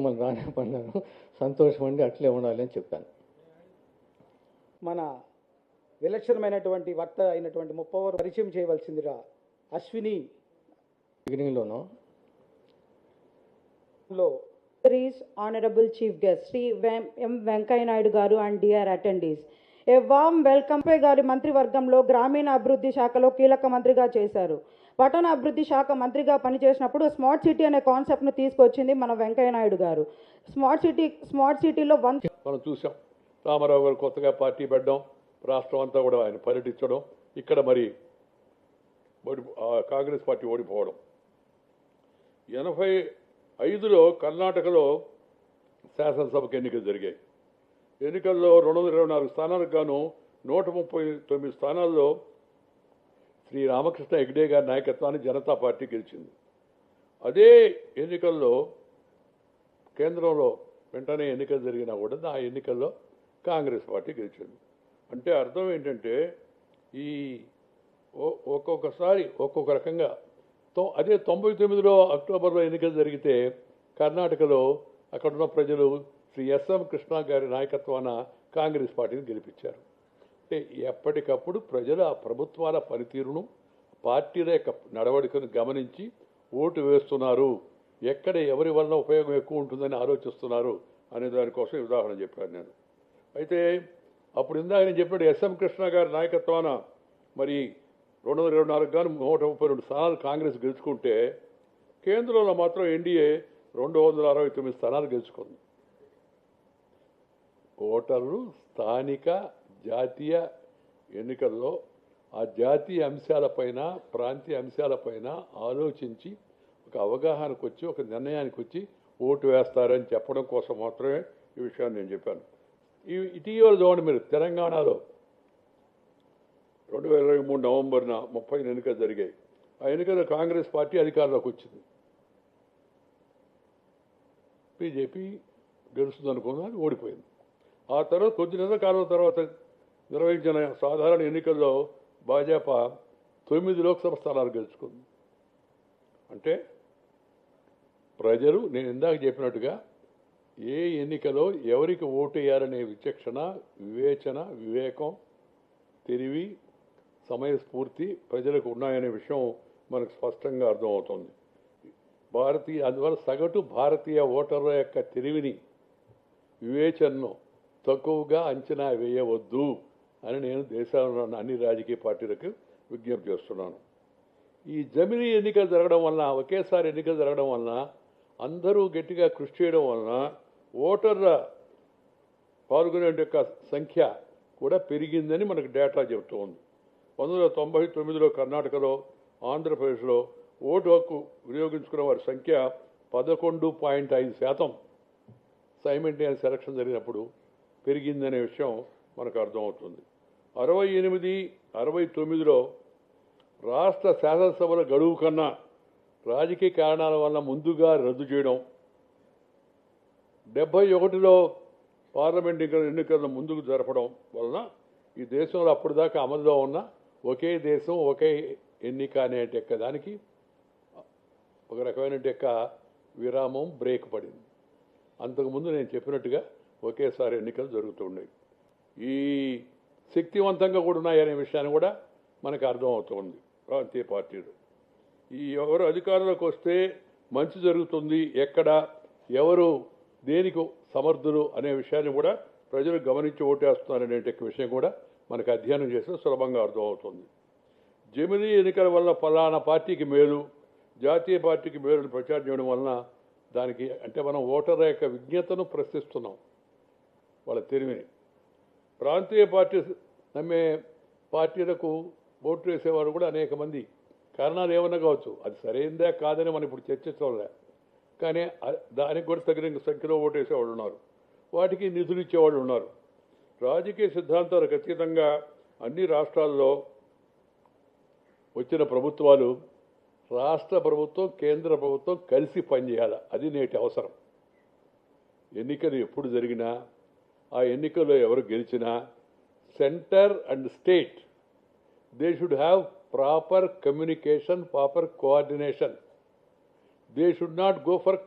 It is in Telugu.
మన రానే పడినాను సంతోషం అండి అట్లే ఉండాలి అని చెప్పాను. మన విలక్షణమైనటువంటి వక్త అయినటువంటి ముప్పవరు పరిచయం చేయవలసిందిరా అశ్విని. బిగినింగ్లోనూ లో is Honorable Chief Guest, Sri Ven- M. Venkaya Naidu గారు and dear attendees a warm welcome పై గారి మంత్రివర్గంలో గ్రామీణ అభివృద్ధి శాఖలో కీలక మంత్రిగా చేశారు. పట్టణాభివృద్ధి శాఖ మంత్రిగా పనిచేసినప్పుడు స్మార్ట్ సిటీ అనే కాన్సెప్ట్ను తీసుకొచ్చింది మన వెంకయ్య నాయుడు గారు. స్మార్ట్ సిటీ స్మార్ట్ సిటీలో వన్ మనం చూసాం. రామారావు గారు కొత్తగా పార్టీ పెట్టడం రాష్ట్రం అంతా కూడా ఆయన పర్యటించడం ఇక్కడ మరి కాంగ్రెస్ పార్టీ ఓడిపోవడం. ఎనభై ఐదులో కర్ణాటకలో శాసనసభకు ఎన్నికలు జరిగాయి. ఎన్నికల్లో రెండు వందల ఇరవై నాలుగు స్థానాలకు గాను నూట ముప్పై తొమ్మిది స్థానాల్లో శ్రీ రామకృష్ణ హెగ్డే గారి నాయకత్వాన్ని జనతా పార్టీ గెలిచింది. అదే ఎన్నికల్లో కేంద్రంలో వెంటనే ఎన్నికలు జరిగినా కూడా ఆ ఎన్నికల్లో కాంగ్రెస్ పార్టీ గెలిచింది. అంటే అర్థం ఏంటంటే ఈ ఒ- ఒక్కొక్కసారి ఒక్కొక్క రకంగా అదే తొంభై తొమ్మిదిలో అక్టోబర్లో ఎన్నికలు జరిగితే కర్ణాటకలో అక్కడున్న ప్రజలు శ్రీ ఎస్ఎం కృష్ణ గారి నాయకత్వాన కాంగ్రెస్ పార్టీని గెలిపించారు. అంటే ఎప్పటికప్పుడు ప్రజలు ఆ ప్రభుత్వాల పనితీరును పార్టీల యొక్క నడవడికను గమనించి ఓటు వేస్తున్నారు. ఎక్కడ ఎవరి వలన ఉపయోగం ఎక్కువ ఉంటుందని ఆలోచిస్తున్నారు అనే దానికోసం ఉదాహరణ చెప్పాను నేను. అయితే అప్పుడు ఇందాక నేను చెప్పాడు ఎస్ఎం కృష్ణ గారి నాయకత్వాన మరి రెండు వందల ఇరవై నాలుగు గాను నూట ముప్పై రెండు స్థానాలు కాంగ్రెస్ గెలుచుకుంటే కేంద్రంలో మాత్రం ఎన్డీఏ రెండు వందల అరవై తొమ్మిది స్థానాలు గెలుచుకుంది. ఓటర్లు స్థానిక జాతీయ ఎన్నికల్లో ఆ జాతీయ అంశాలపైన ప్రాంతీయ అంశాలపైన ఆలోచించి ఒక అవగాహనకు వచ్చి ఒక నిర్ణయానికి వచ్చి ఓటు వేస్తారని చెప్పడం కోసం మాత్రమే ఈ విషయాన్ని నేను చెప్పాను. ఈ ఇటీవల చూడండి మీరు తెలంగాణలో రెండు వేల ఇరవై మూడు నవంబర్న ముప్పై ఎన్నికలు జరిగాయి. ఆ ఎన్నికల్లో కాంగ్రెస్ పార్టీ అధికారంలోకి వచ్చింది. బీజేపీ గెలుస్తుంది అనుకున్నది ఓడిపోయింది. ఆ తర్వాత కొద్ది నెలల కాలం తర్వాత నిర్వహించిన సాధారణ ఎన్నికల్లో భాజపా తొమ్మిది లోక్సభ స్థానాలు గెలుచుకుంది. అంటే ప్రజలు నేను ఇందాక చెప్పినట్టుగా ఏ ఎన్నికలో ఎవరికి ఓటు వేయాలనే విచక్షణ వివేచన వివేకం తెలివి సమయస్ఫూర్తి ప్రజలకు ఉన్నాయనే విషయం మనకు స్పష్టంగా అర్థమవుతుంది. భారతీయ అందువల్ల సగటు భారతీయ ఓటర్ల యొక్క తెలివిని వివేచనను తక్కువగా అంచనా వేయవద్దు. అని నేను దేశంలో ఉన్న అన్ని రాజకీయ పార్టీలకు విజ్ఞప్తి చేస్తున్నాను. ఈ జమినీ ఎన్నికలు జరగడం వలన ఒకేసారి ఎన్నికలు జరగడం వలన అందరూ గట్టిగా కృషి చేయడం వలన ఓటర్ల పాల్గొనే యొక్క సంఖ్య కూడా పెరిగిందని మనకు డేటా చెబుతూ ఉంది. పంతొమ్మిది వందల తొంభై తొమ్మిదిలో కర్ణాటకలో ఆంధ్రప్రదేశ్లో ఓటు హక్కు వినియోగించుకున్న వారి సంఖ్య పదకొండు పాయింట్ ఐదు శాతం సైమెంటేనియస్ సెలక్షన్ జరిగినప్పుడు పెరిగిందనే విషయం మనకు అర్థమవుతుంది. అరవై ఎనిమిది అరవై తొమ్మిదిలో రాష్ట్ర శాసనసభల గడువు కన్నా రాజకీయ కారణాల వల్ల ముందుగా రద్దు చేయడం డెబ్బై ఒకటిలో పార్లమెంట్ ఎన్నికలను ముందుకు జరపడం వలన ఈ దేశంలో అప్పటిదాకా అమలులో ఉన్న ఒకే దేశం ఒకే ఎన్నిక అనే టెక్క దానికి ఒక రకమైన యొక్క విరామం బ్రేక్ పడింది. అంతకుముందు నేను చెప్పినట్టుగా ఒకేసారి ఎన్నికలు జరుగుతున్నాయి ఈ శక్తివంతంగా కూడా ఉన్నాయనే విషయాన్ని కూడా మనకు అర్థమవుతుంది ప్రాంతీయ పార్టీలు. ఈ ఎవరు అధికారంలోకి వస్తే మంచి జరుగుతుంది ఎక్కడ ఎవరు దేనికి సమర్థులు అనే విషయాన్ని కూడా ప్రజలు గమనించి ఓటేస్తున్నారనే విషయం కూడా మనకు అధ్యయనం చేస్తే సులభంగా అర్థమవుతుంది. జమిలీ ఎన్నికల వల్ల ఫలానా పార్టీకి మేలు జాతీయ పార్టీకి మేలు ప్రచారం చేయడం వలన దానికి అంటే మనం ఓటర్ల యొక్క విజ్ఞతను ప్రశ్నిస్తున్నాం. వాళ్ళ తెలివిని. ప్రాంతీయ పార్టీ నమ్మే పార్టీలకు ఓటు వేసేవారు కూడా అనేక మంది. కారణాలు ఏమన్నా కావచ్చు? అది సరైందా కాదని మనం ఇప్పుడు చర్చించడంలే. కానీ దానికి కూడా తగిన సంఖ్యలో ఓటు వేసేవాళ్ళు ఉన్నారు. వాటికి నిధులు ఇచ్చేవాళ్ళు ఉన్నారు. రాజకీయ సిద్ధాంతాలకు అతీతంగా అన్ని రాష్ట్రాల్లో వచ్చిన ప్రభుత్వాలు రాష్ట్ర ప్రభుత్వం కేంద్ర ప్రభుత్వం కలిసి పనిచేయాలి. అది నేటి అవసరం. ఎన్నికలు ఎప్పుడు జరిగినా ఆ ఎన్నికల్లో ఎవరు గెలిచినా centre and state they should have proper communication proper coordination they should not go for